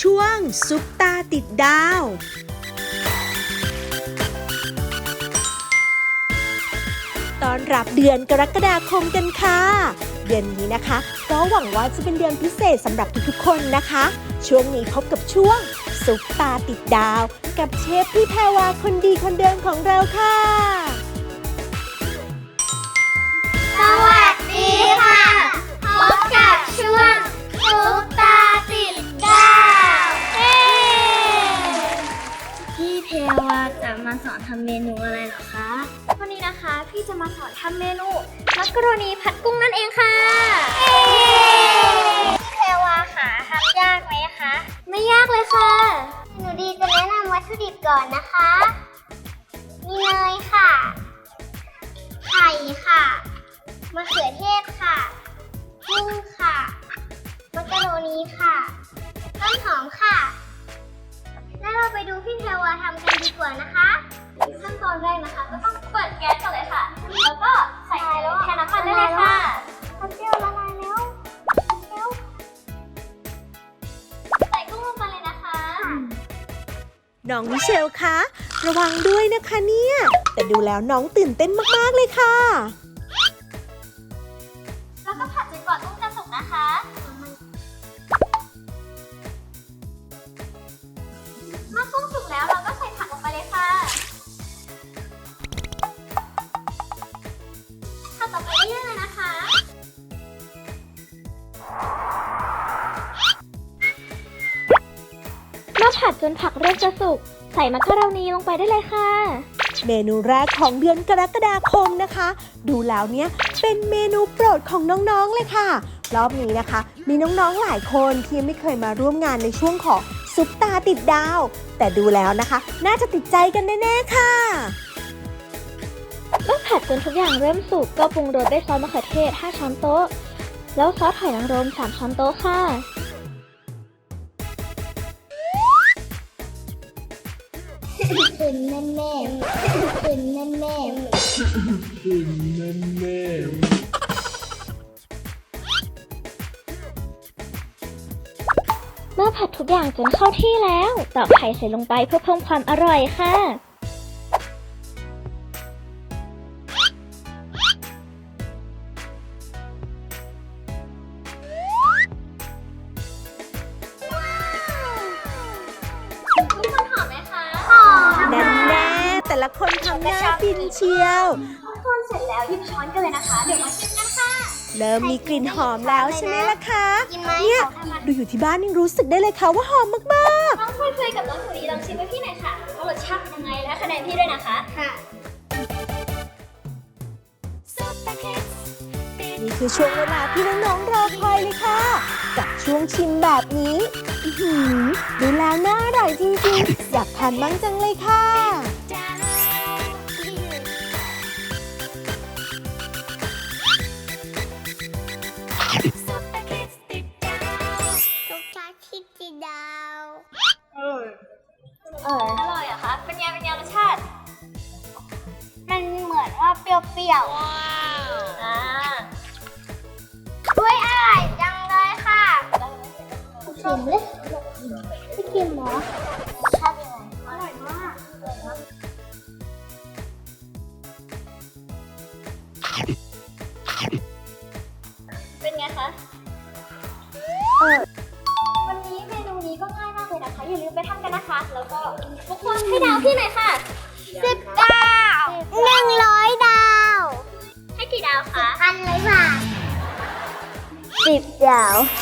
ช่วงซุปตาติดดาว ตอนรับเดือนกรกฎาคมกันค่ะ เดือนนี้นะคะ ก็หวังว่าจะเป็นเดือนพิเศษสำหรับทุกๆคนนะคะ ช่วงนี้พบกับช่วงซุปตาติดดาว กับเชฟพี่แพรวาคนดีคนเดิมของเราค่ะ พี่เพวาจะมาสอนทำเมนูอะไรเหรอคะ วันนี้นะคะพี่จะมาสอนทำเมนูมักกะโรนีผัดกุ้งนั่นเองค่ะพี่เพวาค่ะทำยากไหมคะ ไม่ยากเลยค่ะ หนูดีจะแนะนำวัตถุดิบก่อนนะคะ มีเนยค่ะ ไข่ค่ะมะเขือเทศค่ะกุ้งค่ะ มักกะโรนีค่ะ ต้นหอมค่ะแล้ว เราไปดูพี่เทวาทำกันดีกว่านะคะขั้นตอนแรกนะคะ ก็ต้องเปิดแก๊สก่อนเลยค่ะ แล้วก็ใส่แทนน้ำมันได้เลยค่ะข้าวเจียวละลายแล้วเร็วใส่กุ้งลงไปเลยนะคะ น้องมิเชลคะ ระวังด้วยนะคะเนี่ย แต่ดูแล้วน้องตื่นเต้นมากๆเลยค่ะ ต่อไปเรื่อยๆเลยนะคะ เมื่อผัดจนผักเริ่มจะสุก ใส่มักกะโรนีลงไปได้เลยค่ะ เมนูแรกของเดือนกรกฎาคมนะคะ ดูแล้วเนี่ยเป็นเมนูโปรดของน้องๆเลยค่ะ รอบนี้นะคะ มีน้องๆหลายคนที่ยังไม่เคยมาร่วมงานในช่วงของซุปตาติดดาว แต่ดูแล้วนะคะ น่าจะติดใจกันแน่ๆค่ะ เมื่อผัดจนทุกอย่างเริ่มสุกก็ปรุงรสด้วยซอสมะเขือเทศ 5 ช้อนโต๊ะ แล้วซอสหอยนางรม 3 ช้อนโต๊ะค่ะเป็นแม่แม่เป็นแม่แม่เมื่อผัดทุกอย่างจนเข้าที่แล้วตอกไข่ใส่ลงไปเพื่อเพิ่มความอร่อยค่ะ ละคนทำหน้าฟินเชียว ทุกคนเสร็จแล้วหยิบช้อนกันเลยนะคะ เดี๋ยวมาชิมกันค่ะ เริ่มมีกลิ่นหอมแล้วใช่ไหมล่ะคะกินไหมเนี่ยขอทำมัน ดูอยู่ที่บ้านยังรู้สึกได้เลยค่ะว่าหอมมากน้องคุยคุยกับน้องหนูดีลองชิมให้พี่หน่อยค่ะว่ารสชาติเป็นยังไงและคะแนนพี่ด้วยนะคะ ค่ะ ๆ นี่คือช่วงเวลาที่น้องๆรอคอยเลยค่ะ กับช่วงชิมแบบนี้อื้อหือดูแล้วน่าอร่อยจริงๆ อยากทานบ้างจังเลยค่ะ เหรอะคะเป็นไงเป็นไงรสชาติ มันเหมือนว่าเปรี้ยวอ่าๆด้วยอร่อยจังเลยค่ะเค็มเลยไม่เค็มหรอชอบยังไงอร่อยมากเป็นไงคะวัน นะคะ อย่าลืมไปทำกันนะคะ แล้วก็ทุกคนให้ดาวพี่หน่อยค่ะสิบดาวหนึ่งร้อยดาว ให้กี่ดาวคะพันเลยค่ะสิบดาวเย้